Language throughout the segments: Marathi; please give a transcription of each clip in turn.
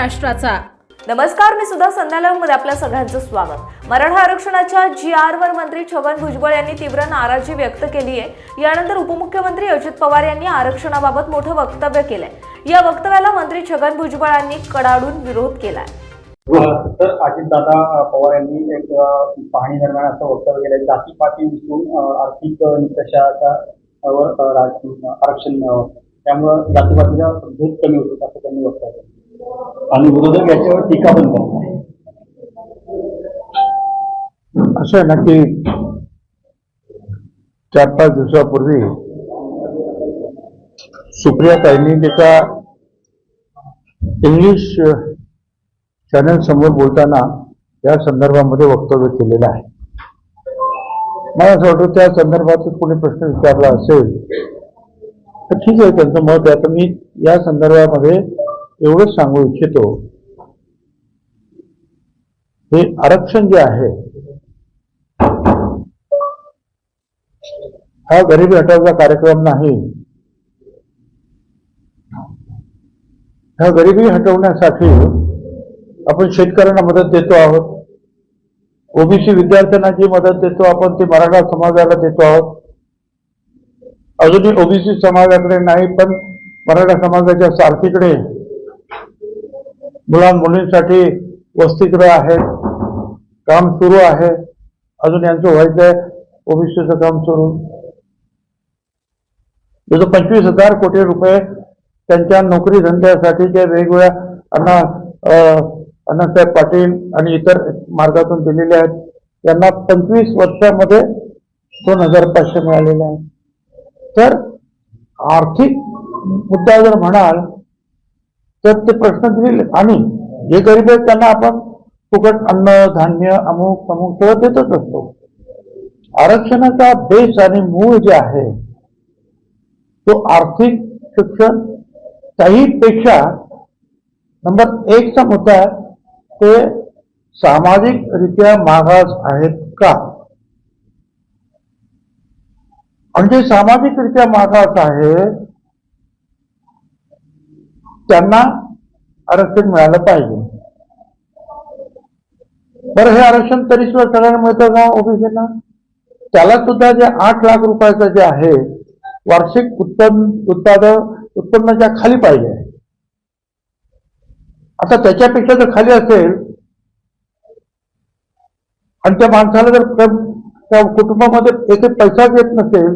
महाराष्ट्राचा. नमस्कार मी सुद्धा संध्यालयमध्ये आपल्या सगळ्यांचं स्वागत. मराठा आरक्षणाच्या जी आर वर मंत्री छगन भुजबळ यांनी तीव्र नाराजी व्यक्त केली आहे. यानंतर उपमुख्यमंत्री अजित पवार यांनी आरक्षणाबाबत मोठं वक्तव्य केलंय. या वक्तव्याला मंत्री छगन भुजबळांनी कडाडून विरोध केलाय. तर अजितदादा पवार यांनी एक पाहणी दरम्यान असं वक्तव्य केलं जातीपाती विसरून आर्थिक राज- आरक्षण त्यामुळं जातीपातीचा भेद कमी होतो असं त्यांनी वक्तव्य केलं आणि विरोधक याच्यावर टीका पण करतात. असं आहे ना की चार पाच दिवसापूर्वी सुप्रिया ताईंनी एका इंग्लिश चॅनल समोर बोलताना या संदर्भामध्ये वक्तव्य केलेलं आहे. मला असं वाटतं त्या संदर्भात कोणी प्रश्न विचारला असेल तर ठीक आहे त्यांचं मत आहे. तर मी या संदर्भामध्ये एवढंच सांगू इच्छितो. हे आरक्षण जे आहे हा गरिबी हटवचा कार्यक्रम नाही. हा गरिबी हटवण्यासाठी आपण शेतकऱ्यांना मदत देतो आहोत. ओबीसी विद्यार्थ्यांना जी मदत देतो आपण ती मराठा समाजाला देतो आहोत. अजूनही ओबीसी समाजाकडे नाही पण मराठा समाजाच्या सारथीकडे मुलां मुलींसाठी वसतिगृह आहेत काम सुरू आहे. अजून यांचं व्हायचं आहे ओबीसीचं काम सुरू. जसं पंचवीस हजार कोटी रुपये त्यांच्या नोकरी धंद्यासाठीच्या वेगवेगळ्या अण्णा अण्णासाहेब पाटील आणि इतर मार्गातून दिलेले आहेत. त्यांना पंचवीस वर्षामध्ये दोन हजार पाचशे मिळालेले आहेत तर आर्थिक मुद्दा जर म्हणाल तर ते प्रश्न दिलेले. आणि जे गरीब आहेत त्यांना आपण फुकट अन्न धान्य अमुक अमुक सगळं देतच असतो. आरक्षणाचा बेस आणि मूळ जे आहे तो आर्थिक शिक्षणपेक्षा नंबर एकचा मुद्दा आहे ते सामाजिकरित्या मागास आहेत का? म्हणजे सामाजिकरित्या मागास आहे त्यांना आरक्षण मिळालं पाहिजे. बरं हे आरक्षण तरी सुद्धा सगळ्यांना मिळतं का ओबीसीना? त्याला सुद्धा जे आठ लाख रुपयाचं जे आहे वार्षिक उत्पन्न उत्पादन उत्पन्नाच्या खाली पाहिजे. आता त्याच्यापेक्षा जर खाली असेल आणि त्या माणसाला जर त्या- कुटुंबामध्ये एक पैसाच येत नसेल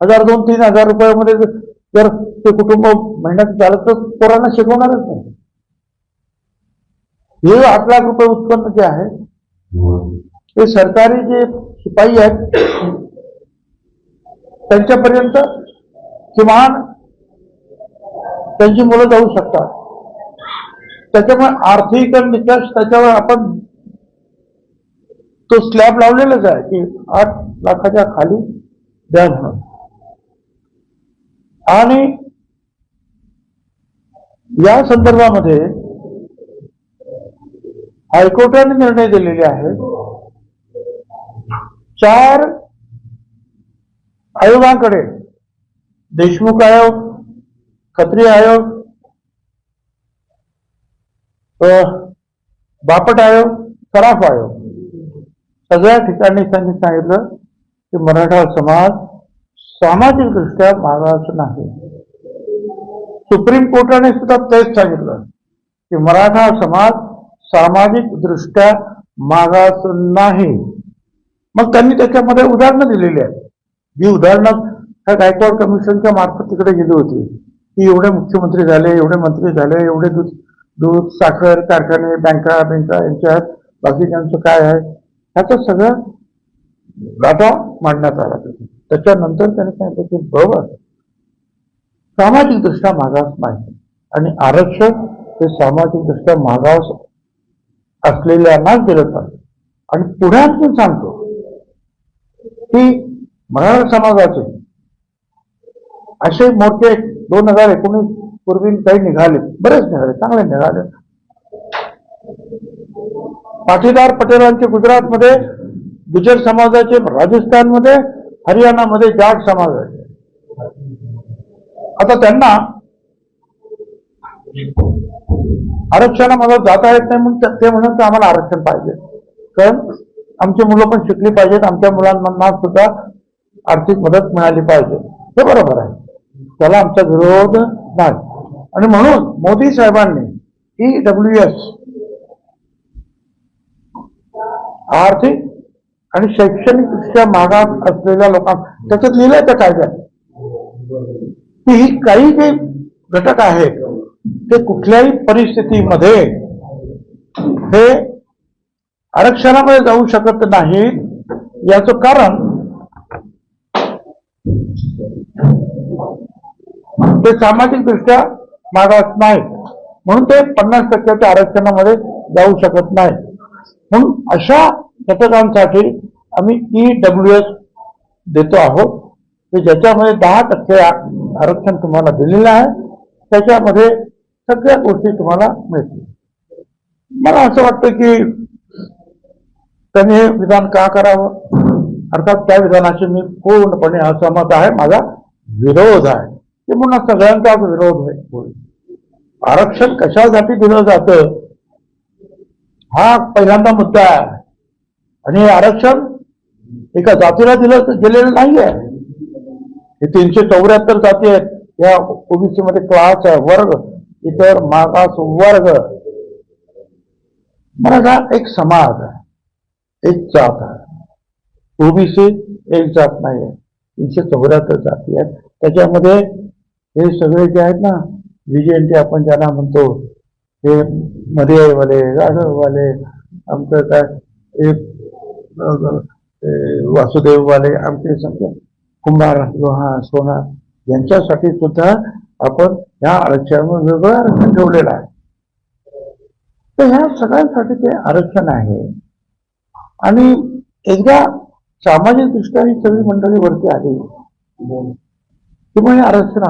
हजार दोन तीन हजार रुपयामध्ये तर ते कुटुंब महिन्यात चालत तर पोरांना शिकवणारच नाही. हे आठ लाख रुपये उत्पन्न जे आहे हे सरकारी जे शिपाई आहेत त्यांच्यापर्यंत किमान त्यांची मुलं जाऊ शकतात. त्याच्यामुळे आर्थिक निकष त्याच्यावर आपण तो स्लॅब लावलेलाच आहे की आठ लाखाच्या खाली द्या म्हणून. आणि या संदर्भामध्ये हायकोर्टाने निर्णय दिलेले आहे चार आयोगांकडे देशमुख आयोग खत्री आयोग बापट आयोग सराफ आयोग. सगळ्या ठिकाणी त्यांनी सांगितलं की मराठा समाज सामाजिकदृष्ट्या मागाचं नाही. सुप्रीम कोर्टाने सुद्धा तेच सांगितलं की मराठा समाज सामाजिकदृष्ट्या मागास नाही. मग त्यांनी त्याच्यामध्ये उदाहरणं दिलेली आहेत. जी उदाहरणं ह्या गायकवाड कमिशनच्या मार्फत तिकडे गेली होती. की एवढे मुख्यमंत्री झाले एवढे मंत्री झाले एवढे दूध दूध साखर कारखाने बँका बँका यांच्यात बाकीच्यांचं काय आहे? ह्याचं सगळं डाटा मांडण्यात आला तिथे. त्याच्यानंतर त्याने सांगितलं की बरोबर सामाजिक दृष्ट्या मागास नाही. आणि आरक्षण हे सामाजिक दृष्ट्या मागास असलेल्यांनाच दिलं पाहिजे आणि पुढे आणखी सांगतो की मराठा समाजाचे असे मोठे दोन हजार एकोणीस पूर्वी काही निघाले बरेच निघाले चांगले निघाले. पाटीदार पटेलांचे गुजरातमध्ये गुजर समाजाचे राजस्थानमध्ये हरियाणामध्ये जाट समाजाचे आता त्यांना आरक्षणामध्ये जाता येत नाही म्हणून ते- ते म्हणून आम्हाला आरक्षण पाहिजे. कारण आमची मुलं पण शिकली पाहिजेत आमच्या मुलांना सुद्धा आर्थिक मदत मिळाली पाहिजे. हे बरोबर आहे. त्याला आमचा विरोध नाही. आणि म्हणून मोदी साहेबांनी ई डब्ल्यू एस आर्थिक आणि शैक्षणिकदृष्ट्या मागास असलेल्या लोकांना त्याच्यात लिहिलंय त्या कायद्यात? की ही काही जे घटक आहेत ते कुठल्याही परिस्थितीमध्ये हे आरक्षणामध्ये जाऊ शकत नाही याचं कारण ते सामाजिक दृष्ट्या मागास नाही म्हणून ते पन्नास टक्क्याच्या आरक्षणामध्ये जाऊ शकत नाही म्हणून अशा घटकांसाठी आम्ही ई डब्ल्यू एस देतो आहोत. की ज्याच्यामध्ये दहा टक्के आरक्षण तुम्हाला दिलेलं आहे त्याच्यामध्ये सगळ्या गोष्टी तुम्हाला मिळतील. मला असं वाटतं की त्यांनी हे विधान का करावं? अर्थात त्या विधानाशी मी पूर्णपणे असहमत आहे. माझा विरोध आहे. ते पुन्हा सगळ्यांचाच विरोध होईल. आरक्षण कशासाठी दिलं जातं? हा पहिल्यांदा मुद्दा आहे. आणि आरक्षण एका जातीला दिलं गेलेलं नाही आहे हे तीनशे चौऱ्याहत्तर जाती आहेत. या ओबीसी मध्ये क्लास आहे वर्ग. इतर मागास वर्ग. मराठा एक समाज आहे. एक जात आहे. ओबीसी एक जात नाही आहे. तीनशे चौऱ्याहत्तर जाती आहेत. त्याच्यामध्ये हे सगळे जे आहेत ना विजयंती आपण ज्यांना म्हणतो हे मध्यवाले राघववाले आमचं काय हे हे वासुदेववाले आमचे सगळे. कुंभार लोहा सोना यांच्यासाठी सुद्धा आपण ह्या आरक्षणावर वेगळं आरक्षण ठेवलेलं आहे. तर ह्या सगळ्यांसाठी ते आरक्षण आहे. आणि एकदा सामाजिक दृष्ट्या ही सगळी मंडळी वरती आली आरक्षण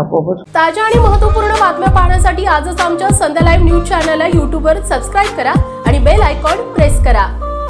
ताज्या आणि महत्त्वपूर्ण बातम्या पाहण्यासाठी आजच आमच्या संध्या लाईव्ह न्यूज चॅनलला युट्यूबवर सबस्क्राईब करा आणि बेल आयकॉन प्रेस करा.